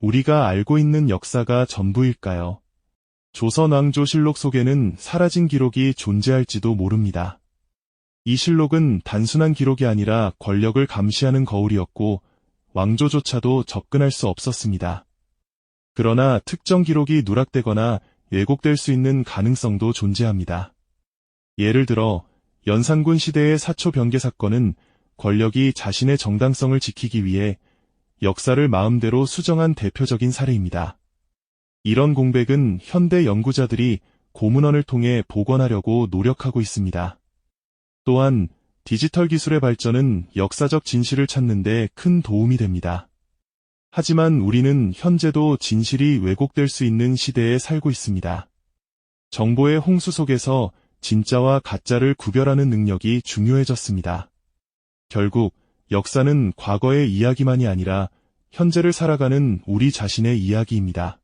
우리가 알고 있는 역사가 전부일까요? 조선왕조실록 속에는 사라진 기록이 존재할지도 모릅니다. 이 실록은 단순한 기록이 아니라 권력을 감시하는 거울이었고 왕조조차도 접근할 수 없었습니다. 그러나 특정 기록이 누락되거나 왜곡될 수 있는 가능성도 존재합니다. 예를 들어 연산군 시대의 사초 병계 사건은 권력이 자신의 정당성을 지키기 위해 역사를 마음대로 수정한 대표적인 사례입니다. 이런 공백은 현대 연구자들이 고문원을 통해 복원하려고 노력하고 있습니다. 또한 디지털 기술의 발전은 역사적 진실을 찾는 데 큰 도움이 됩니다. 하지만 우리는 현재도 진실이 왜곡될 수 있는 시대에 살고 있습니다. 정보의 홍수 속에서 진짜와 가짜를 구별하는 능력이 중요해졌습니다. 결국 역사는 과거의 이야기만이 아니라 현재를 살아가는 우리 자신의 이야기입니다.